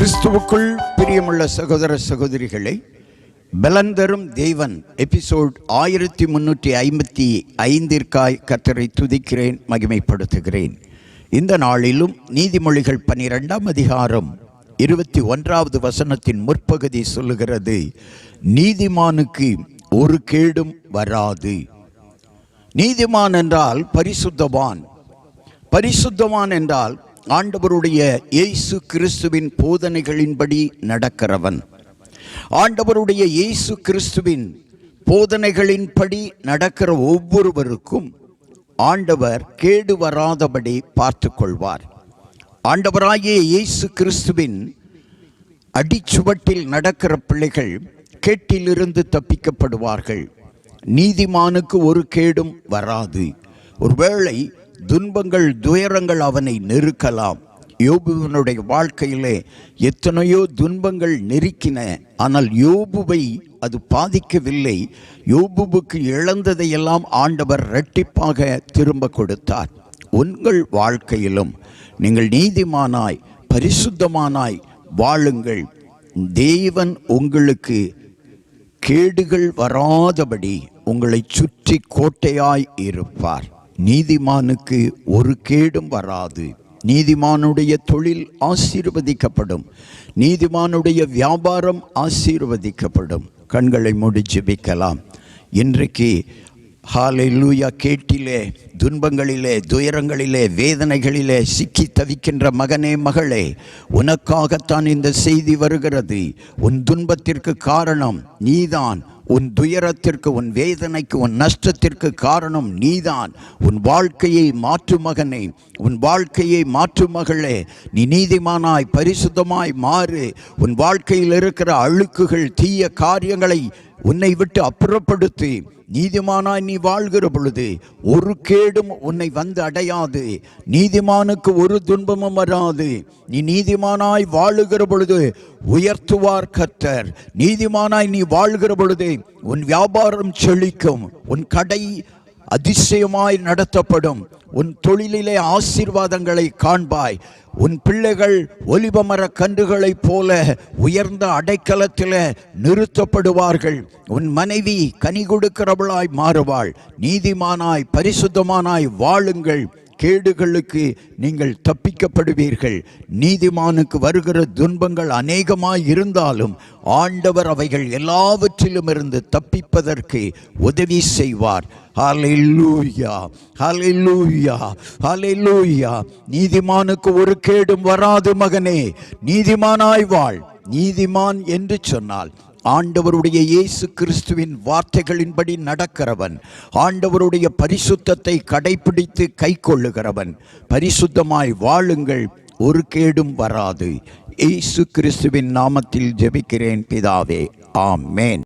கிறிஸ்துவுக்குள் பிரியமுள்ள சகோதர சகோதரிகளை பலந்தரும் தேவன் எபிசோட் ஆயிரத்தி முன்னூற்றி ஐம்பத்தி ஐந்திற்காய் கத்தரை துதிக்கிறேன் மகிமைப்படுத்துகிறேன். இந்த நாளிலும் நீதிமொழிகள் பன்னிரெண்டாம் அதிகாரம் இருபத்தி ஒன்றாவது வசனத்தின் முற்பகுதி சொல்லுகிறது நீதிமானுக்கு ஒரு கேடும் வராது. நீதிமான் என்றால் பரிசுத்தவான். பரிசுத்தவான் என்றால் ஆண்டவருடைய இயேசு கிறிஸ்துவின் போதனைகளின்படி நடக்கிறவன். ஆண்டவருடைய இயேசு கிறிஸ்துவின் போதனைகளின்படி நடக்கிற ஒவ்வொருவருக்கும் ஆண்டவர் கேடு வராதபடி பார்த்து கொள்வார் ஆண்டவராகிய இயேசு கிறிஸ்துவின் அடிச்சுவட்டில் நடக்கிற பிள்ளைகள் கேட்டிலிருந்து தப்பிக்கப்படுவார்கள். நீதிமானுக்கு ஒரு கேடும் வராது. ஒருவேளை துன்பங்கள் துயரங்கள் அவனை நெருக்கலாம். யோபுவனுடைய வாழ்க்கையிலே எத்தனையோ துன்பங்கள் நெருக்கின. ஆனால் யோபுவை அது பாதிக்கவில்லை. யோபுவுக்கு இழந்ததையெல்லாம் ஆண்டவர் இரட்டிப்பாக திரும்ப கொடுத்தார். உங்கள் வாழ்க்கையிலும் நீங்கள் நீதிமானாய் பரிசுத்தமானாய் வாழுங்கள். தேவன் உங்களுக்கு கேடுகள் வராதபடி உங்களை சுற்றி கோட்டையாய் இருப்பார். நீதிமானுக்கு ஒரு கேடும் வராது. நீதிமானுடைய தொழில் ஆசீர்வதிக்கப்படும். நீதிமானுடைய வியாபாரம் ஆசீர்வதிக்கப்படும். கண்களை மூடி ஜெபிக்கலாம் இன்றைக்கு ஹாலை லூயா கேட்டிலே துன்பங்களிலே துயரங்களிலே வேதனைகளிலே சிக்கி தவிக்கின்ற மகனே மகளே உனக்காகத்தான் இந்த செய்தி வருகிறது. உன் துன்பத்திற்கு காரணம் நீதான். உன் துயரத்திற்கு உன் வேதனைக்கு உன் நஷ்டத்திற்கு காரணம் நீதான். உன் வாழ்க்கையை மாற்று மகனே உன் வாழ்க்கையை மாற்று மகளே நீ நீதிமானாய் பரிசுத்தமாய் மாறு. உன் வாழ்க்கையில் இருக்கிற அழுக்குகள் தீய காரியங்களை உன்னை விட்டு அப்புறப்படுத்தி நீதிமானாய் நீ வாழ்கிற பொழுது ஒரு கேடும் உன்னை வந்து அடையாது. நீதிமானுக்கு ஒரு துன்பமும் வராது. நீ நீதிமானாய் வாழுகிற பொழுது உயர்த்துவார் கர்த்தர். நீதிமானாய் நீ வாழ்கிற பொழுது உன் வியாபாரம் செழிக்கும். உன் கடை அதிசயமாய் நடத்தப்படும். உன் தொழிலிலே ஆசீர்வாதங்களை காண்பாய். உன் பிள்ளைகள் ஒலிபமர கன்றுகளைப் போல உயர்ந்த அடைக்கலத்தில் நிறுத்தப்படுவார்கள். உன் மனைவி கனி கொடுக்கிறவளாய் மாறுவாள். நீதிமானாய் பரிசுத்தமானாய் வாழுங்கள். கேடுகளுக்கு நீங்கள் தப்பிக்கப்படுவீர்கள். நீதிமானுக்கு வருகிற துன்பங்கள் அநேகமாய் இருந்தாலும் ஆண்டவர் அவைகள் எல்லாவற்றிலும் இருந்து தப்பிப்பதற்கு உதவி செய்வார். ஹalleluya ஹalleluya ஹalleluya நீதிமானுக்கு ஒரு கேடும் வராது மகனே. நீதிமானாய் வாழ். நீதிமான் என்று சொன்னால் ஆண்டவருடைய இயேசு கிறிஸ்துவின் வார்த்தைகளின்படி நடக்கிறவன் ஆண்டவருடைய பரிசுத்தத்தை கடைபிடித்து கை கொள்ளுகிறவன் பரிசுத்தமாய் வாழுங்கள் ஒரு கேடும் வராது. இயேசு கிறிஸ்துவின் நாமத்தில் ஜெபிக்கிறேன் பிதாவே. ஆமேன்.